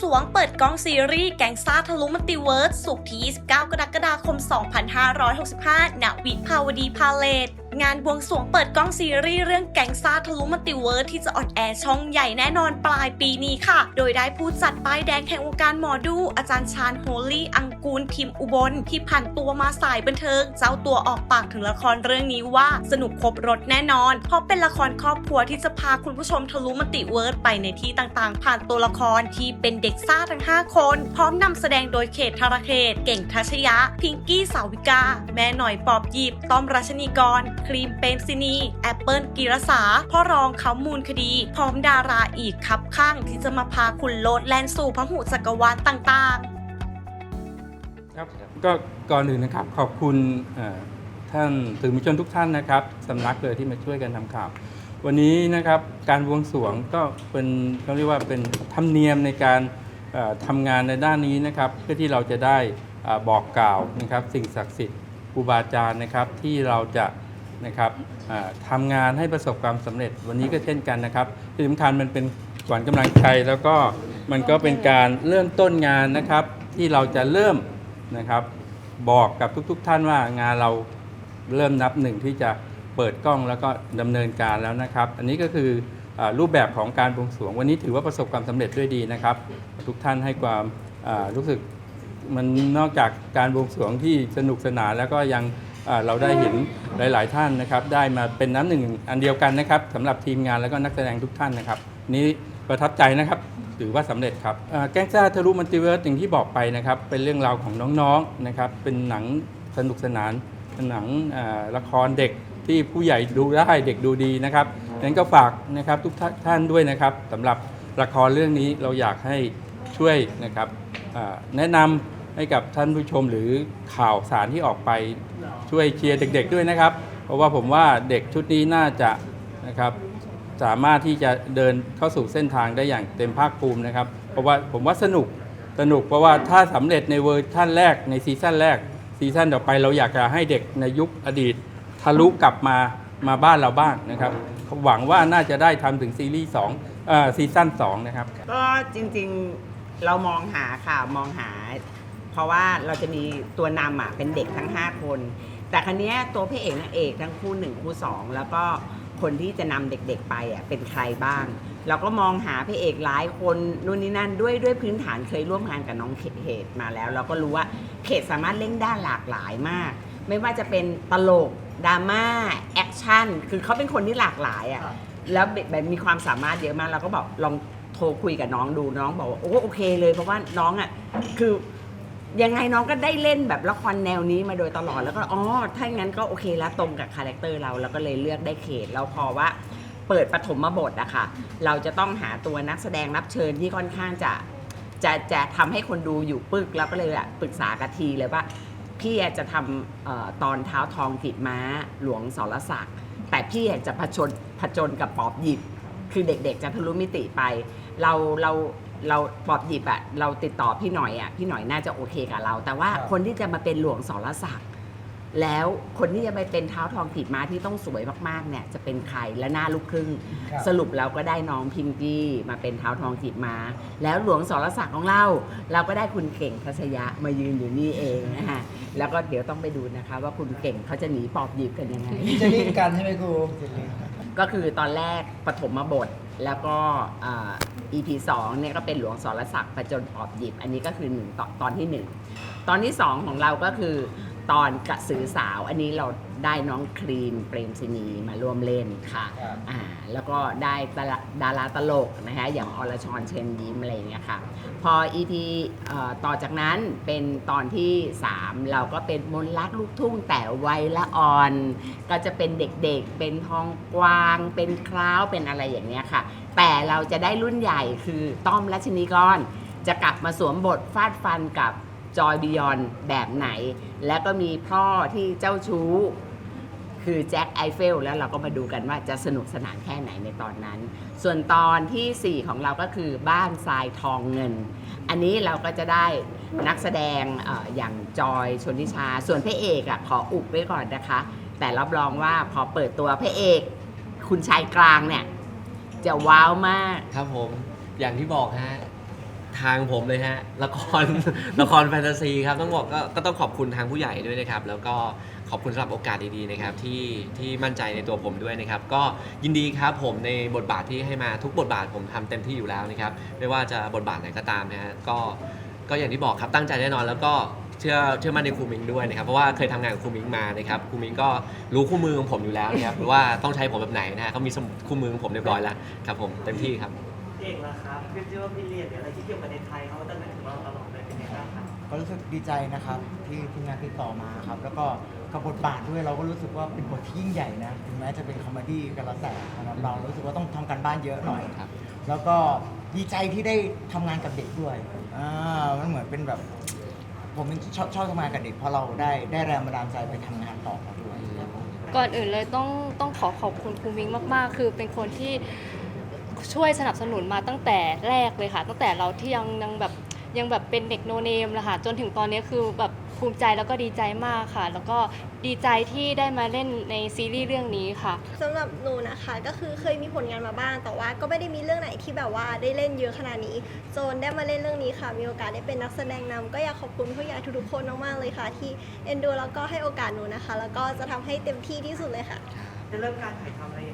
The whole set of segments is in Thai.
สวงเปิดกล้องซีรีส์แกงซ่าทะลุมัลติเวิร์สสุกที่ 29 กรกฎาคม 2565 ณ วิภาวดีพาเลต งานบวงสรวงเปิดกล้องซีรีส์เรื่องแก๊งซ่าทะลุมัลติเวิร์สที่จะออนแอร์ช่องใหญ่แน่นอนปลายปีนี้ค่ะ โดยได้ผู้จัดป้ายแดงแห่งวงการหมอดู อาจารย์ชาญโฮลี่อังกูลพิมพ์อุบล ที่ผ่านตัวมาสายบันเทิง เจ้าตัวออกปากถึงละครเรื่องนี้ว่าสนุกครบรถแน่นอน เพราะเป็นละครครอบครัวที่จะพาคุณผู้ชมทะลุมัลติเวิร์สไปในที่ต่างๆ ผ่านตัวละครที่เป็นเด็กซ่าทั้ง 5 คน พร้อมนำแสดงโดยเขตธารเขต เก่งทัชยะ พิงกี้สาวิกา แม่หน่อยปอบหยิบต้อมรัชนีกรครีมเปรมซินีแอปเปิลกีรสาพ่อรองเขามูลคดี พร้อมดาราอีกครับข้างที่จะมาพาคุณโลดแลนสู่พระหูจักรวาลต่างๆ ครับก็ก่อนอื่นนะครับขอบคุณท่านสื่อมวลชนทุกท่านนะครับสำนักเลยที่มาช่วยกันทำข่าววันนี้นะครับการบวงสรวงก็เป็นเขาเรียกว่าเป็นธรรมเนียมในการเอ่อทำงานในด้านนี้นะครับ เพื่อที่เราจะได้อบอกกล่าวนะครับ สิ่งศักดิ์สิทธิ์ครูบาอาจารย์นะครับ ที่เราจะ นะครับทำงานให้ประสบความสำเร็จวันนี้ก็เช่นกันนะครับที่สำคัญมันเป็นขวัญกำลังใจแล้วก็มันก็เป็นการเริ่มต้นงานนะครับ ที่เราจะเริ่มนะครับ บอกกับทุก ๆทท่านว่างานเราเริ่มนับหนึ่งที่จะเปิดกล้องแล้วก็ดำเนินการแล้วนะครับ อันนี้ก็คืออรูปแบบของการบวงสรวง วันนี้ถือว่าประสบความสำเร็จด้วยดีนะครับ ทุกท่านให้ความรู้สึกมันนอกจากการบวงสรวงที่สนุกสนานแล้วก็ยัง เราได้เห็นหลาย ๆ ท่านนะครับ ได้มาเป็นน้ำหนึ่งอันเดียวกันนะครับสำหรับทีมงานแล้วก็นักแสดงทุกท่านนะครับ นี้ประทับใจนะครับถือว่าสำเร็จครับแก๊งซ่าทะลุมัลติเวิร์สอย่างที่บอกไปนะครับ เป็นเรื่องราวของน้อง ๆ นะครับ เป็นหนังสนุกสนานหนังละครเด็กที่ผู้ใหญ่ดูได้เด็กดูดีนะครับนั้นก็ฝากนะครับทุกท่านด้วยนะครับสำหรับละครเรื่องนี้เราอยากให้ช่วยนะครับแนะนำ ให้กับท่านผู้ชมหรือข่าวสารที่ออกไปช่วยเชียร์เด็ก ๆ ด้วยนะครับ เพราะว่าผมว่าเด็กชุดนี้น่าจะนะครับสามารถที่จะเดินเข้าสู่เส้นทางได้อย่างเต็มภาคภูมินะครับ เพราะว่าผมว่าสนุกสนุกเพราะว่าถ้าสำเร็จในเวอร์ชั่นแรกในซีซั่นแรกซีซั่นต่อไปเราอยากจะให้เด็กในยุคอดีตทะลุกลับมามาบ้านเราบ้างนะครับ หวังว่าน่าจะได้ทำถึงซีรีส์สองเอ่อซีซั่นสองนะครับ ก็จริงๆเรามองหาค่ะมองหา เพราะว่าเราจะมีตัวนำอะเป็นเด็กทั้ง 5 คน แต่ครั้นี้ยตัวพระเอกนางเอกทั้งคู่หนึ่งคู่สองแล้วก็คนที่จะนำเด็กๆไปอะเป็นใครบ้าง เราก็มองหาพระเอกหลายคนนู่นนี่นั่นด้วยด้วยพื้นฐานเคยร่วมงานกับน้องเขตมาแล้ว เราก็รู้ว่าเขตสามารถเล่นด้านหลากหลายมาก ไม่ว่าจะเป็นตลกดราม่าแอคชั่นคือเขาเป็นคนที่หลากหลายอะแล้วแบบมีความสามารถเยอะมากเราก็บอกลองโทรคุยกับน้องดูน้องบอกว่าโอ้โอเคเลยเพราะว่าน้องอะคือ ยังไงน้องก็ได้เล่นแบบละครแนวนี้มาโดยตลอดแล้วก็อ๋อถ้างั้นก็โอเคแล้วตรงกับคาแรคเตอร์เราแล้วก็เลยเลือกได้เขตแล้วพอว่าเปิดปฐมบทอะค่ะ เราจะต้องหาตัวนักแสดงรับเชิญที่ค่อนข้างจะจะจะทำให้คนดูอยู่ปึกแล้วก็เลยอะปรึกษากับทีเลยว่า พี่จะทำเออตอนเท้าทองติดม้าหลวงสรศักดิ์แต่พี่จะผจญผจญกับปอบหยิบ คือเด็กๆจะทะลุมิติไป เราเรา เราปอบหยิบอะเราติดต่อพี่หน่อยอะพี่หน่อยน่าจะโอเคกับเรา แต่ว่าครับ คนที่จะมาเป็นหลวงสรศักดิ์แล้วคนที่จะไปเป็นเท้าทองติดม้าที่ต้องสวยมากๆเนี่ยจะเป็นใครและหน้าลูกครึ่ง ครับ สรุปเราก็ได้น้องพิงกี้มาเป็นเท้าทองจีบมา แล้วหลวงสรศักดิ์ของเรา เราก็ได้คุณเก่งทัศยะมายืนอยู่นี่เองนะคะแล้วก็เดี๋ยวต้องไปดูนะคะ ว่าคุณเก่งเขาจะหนีปอบหยิบกันยังไงพี่จะรีบกันใช่ไหมครู ก็คือตอนแรกปฐมบท แล้วก็อ่า EP 2เนี่ยก็เป็นหลวงสรศักดิ์ประจนปอบหยิบ อันนี้ก็คือหนึ่งตอนตอนที่หนึ่งตอนที่สองของเราก็คือ ตอนกระสือสาว อันนี้เราได้น้องครีมเปรมศินีมาร่วมเล่นค่ะครับอ่าแล้วก็ได้ดาราดาราตลกนะคะอย่างอรชรเชิญยิ้มอะไรอย่างเงี้ยค่ะ พอ EP เอ่อต่อจากนั้นเป็นตอนที่ 3 เราก็เป็นมนต์รักลูกทุ่งแต่วัยละอ่อน ก็จะเป็นเด็กๆ เป็นทองกวาง เป็นคล้าวเป็นอะไรอย่างเงี้ยค่ะ แต่เราจะได้รุ่นใหญ่คือต้อมรัชนีกร จะกลับมาสวมบทฟาดฟันกับ จอยบิยอนแบบไหน แล้วก็มีพ่อที่เจ้าชู้ คือแจ็คไอเฟลแล้วเราก็มาดูกันว่าจะสนุกสนานแค่ไหนในตอนนั้น ส่วนตอนทีสี่4 ของเราก็คือบ้านทรายทองเงิน อันนี้เราก็จะได้นักแสดงออย่างจอยชนทิชา ส่วนพระเอกอะขออุบไว้ก่อนนะคะ แต่รับรองว่าพอเปิดตัวพระเอก คุณชายกลางเนี่ย จะว้าวมาก ครับผม อย่างที่บอกฮะ ทางผมเลยฮะละคร ละครแฟนตาซีครับต้องบอกก็ก็ต้องขอบคุณทางผู้ใหญ่ด้วยนะครับ แล้วก็ขอบคุณสำหรับโอกาสดีๆนะครับที่ที่มั่นใจในตัวผมด้วยนะครับ ก็ยินดีครับผมในบทบาทที่ให้มาทุกบทบาทผมทำเต็มที่อยู่แล้วนะครับ ไม่ว่าจะบทบาทไหนก็ตามนะฮะก็ก็อย่างที่บอกครับตั้งใจแน่นอน แล้วก็เชื่อเชื่อมั่นในครูมิงด้วยนะครับเพราะว่าเคยทำงานกับครูมิงมานะครับครูมิงก็รู้คู่มือของผมอยู่แล้วนะครับว่าต้องใช้ผมแบบไหนนะฮะเขามีสมุดคู่มือของผมเรียบร้อยแล้วครับผมเต็มที่ครับ เก่งแล้วครับขึ้นชื่อว่าพี่เรียนหรืออะไรที่เกี่ยวกับในไทยเขาก็ตั้งแต่ถึงเราตลอดเลยเป็นไงบ้างครับก็รู้สึกดีใจนะครับที่ทีมงานติดต่อมาครับ แล้วก็กับบทบาทด้วยเราก็รู้สึกว่าเป็นบทที่ยิ่งใหญ่นะถึงแม้จะเป็นคอมเมดี้กันละแต่สำหรับเรารู้สึกว่าต้องทำการบ้านเยอะหน่อยครับ แล้วก็ดีใจที่ได้ทำงานกับเด็กด้วยอ่ามันเหมือนเป็นแบบ ผมเป็นชอบชอบทำงานกับเด็กเพราะเราได้ได้แรงบันดาลใจไปทำงานต่อมาด้วยครับผมก่อนอื่นเลยต้องต้องขอขอบคุณครูมิงมาก ๆ คือเป็นคนที่ ช่วยสนับสนุนมาตั้งแต่แรกเลยค่ะ ตั้งแต่เราที่ยังยังแบบยังแบบเป็นเด็กโนเนมเลยค่ะจนถึงตอนนี้คือแบบภูมิใจแล้วก็ดีใจมากค่ะ แล้วก็ดีใจที่ได้มาเล่นในซีรีส์เรื่องนี้ค่ะ สำหรับหนูนะคะก็คือเคยมีผลงานมาบ้าง แต่ว่าก็ไม่ได้มีเรื่องไหนที่แบบว่าได้เล่นเยอะขนาดนี้จนได้มาเล่นเรื่องนี้ค่ะ มีโอกาสได้เป็นนักแสดงนำก็อยากขอบคุณผู้ใหญ่ทุกๆคนมากๆเลยค่ะ ที่เอ็นดูแล้วก็ให้โอกาสหนูนะคะ แล้วก็จะทำให้เต็มที่ที่สุดเลยค่ะ จะเริ่มการถ่ายทำอะไรยังไงบ้างครับ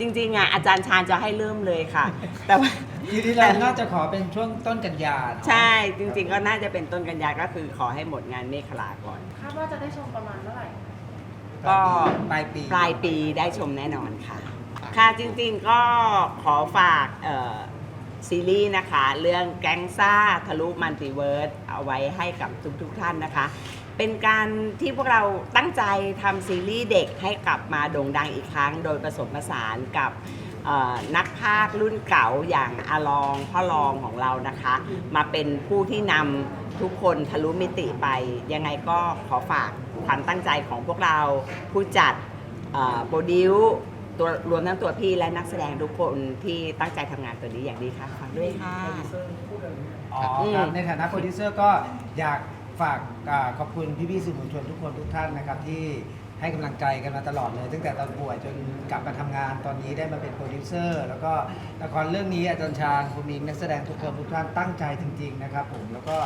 จริงๆอะอาจารย์ชาญจะให้เริ่มเลยค่ะ แต่ว่า ทีนี้เราน่าจะขอเป็นช่วงต้นกันยาเนอะใช่จริงๆก็น่าจะเป็นต้นกันยาก็คือขอให้หมดงานเมฆลาก่อน คาดว่าจะได้ชมประมาณเมื่อไหร่ ก็ ปลายปีปลายปีได้ชมแน่นอนค่ะ ค่ะจริงๆก็ขอฝากเอ่อซีรีส์นะคะ เรื่องแก๊งซ่าทะลุมัลติเวิร์สเอาไว้ให้กับทุกๆท่านนะคะ เป็นการที่พวกเราตั้งใจทำซีรีส์เด็กให้กลับมาโด่งดังอีกครั้ง โดยผสมผสานกับเอ่อนักพากย์รุ่นเก่าอย่างอาลองพ่อรองของเรานะคะ มาเป็นผู้ที่นำทุกคนทะลุมิติไป ยังไงก็ขอฝากความตั้งใจของพวกเราผู้จัดโปรดิวตัวรวมทั้งตัวพี่และนักแสดงทุกคนที่ตั้งใจทำงานตัวนี้อย่างดีค่ะฝากด้วยค่ะ อ๋อครับอืมในฐานะโปรดิวเซอร์ก็อยาก ฝากอ่าขอบคุณพี่ๆสื่อมวลชนทุกคนทุกท่านนะครับที่ให้กำลังใจกันมาตลอดเลย ตั้งแต่ตอนป่วยจนกลับมาทำงานตอนนี้ได้มาเป็นโปรดิวเซอร์ แล้วก็ละครเรื่องนี้อาจารย์ชาญคุณมิงนักแสดงทุกคนทุกท่านตั้งใจจริง ๆ นะครับผมแล้วก็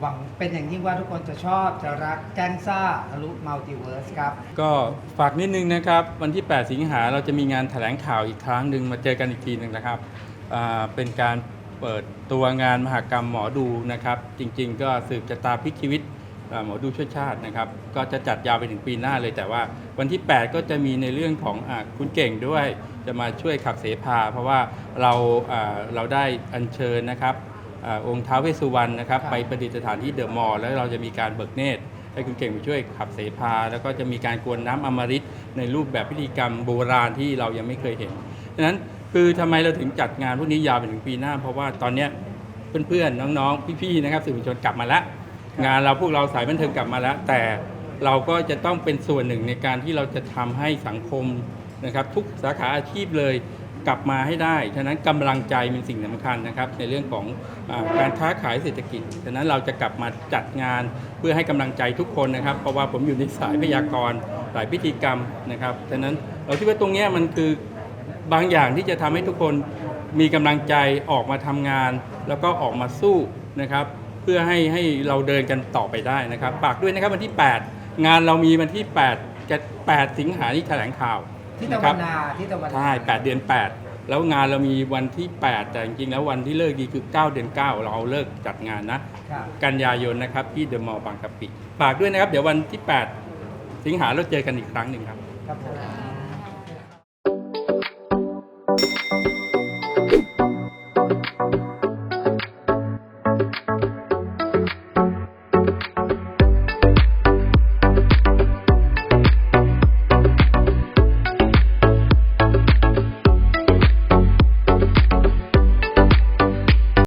หวังเป็นอย่างยิ่งว่าทุกคนจะชอบจะรักแกงซ่าทะลุมัลติเวิร์สครับ ก็ฝากนิดนึงนะครับ วันที่ 8 สิงหาเราจะมีงานแถลงข่าวอีกครั้งหนึ่งมาเจอกันอีกทีหนึ่งนะครับอ่าเป็นการ เปิดตัวงานมหกรรมหมอดูนะครับ จริงๆ ก็สืบชะตาพลิกชีวิตอ่าหมอดูช่วยชาตินะครับ ก็จะจัดยาวไปถึงปีหน้าเลยแต่ว่าวันที่ 8 ก็จะมีในเรื่องของอาคุณเก่งด้วย จะมาช่วยขับเสพาเพราะว่าเราอ่าเราได้อัญเชิญนะครับอาองค์ท้าวเวสสุวรรณนะครับครับ ไปประดิษฐานที่เดอะมอลล์แล้วเราจะมีการเบิกเนตรให้คุณเก่งไปช่วยขับเสพาแล้วก็จะมีการกวนน้ำอมฤตในรูปแบบพิธีกรรมโบราณที่เรายังไม่เคยเห็นดังนั้น คือทำไมเราถึงจัดงานพวกนี้ยาวไปถึงปีหน้า เพราะว่าตอนเนี้ยเพื่อนๆน้องๆพี่ๆนะครับสื่อมวลชนกลับมาแล้วงานเราพวกเราสายบันเทิงกลับมาแล้ว แต่เราก็จะต้องเป็นส่วนหนึ่งในการที่เราจะทำให้สังคมนะครับ ทุกสาขาอาชีพเลยกลับมาให้ได้ ฉะนั้นกำลังใจเป็นสิ่งสำคัญนะครับ ในเรื่องของอาการค้าขายเศรษฐกิจ ฉะนั้นเราจะกลับมาจัดงานเพื่อให้กำลังใจทุกคนนะครับ เพราะว่าผมอยู่ในสายพยากรณ์สายพิธีกรรมนะครับ ฉะนั้นเราคิดว่าตรงเนี้ยมันคือ บางอย่างที่จะทำให้ทุกคนมีกำลังใจออกมาทำงาน แล้วก็ออกมาสู้นะครับ เพื่อให้ให้เราเดินกันต่อไปได้นะครับฝากด้วยนะครับวันที่ 8 งานเรามีวันที่8จะ8สิงหาที่แถลงข่าวที่ตะนะควัรับนนาที่ตะวันนาใช่8เดือน 8 แล้วงานเรามีวันที่ 8 แต่จริงๆแล้ววันที่เลิกดีคือ 9 เดือน 9 เราเอาเลิกจัดงานนะครับกันยายนนะครับที่เดอะมอลล์บางกะปิฝากด้วยนะครับ เดี๋ยววันที่ 8 สิงหาเราเจอกันอีกครั้งหนึ่งครับครับผม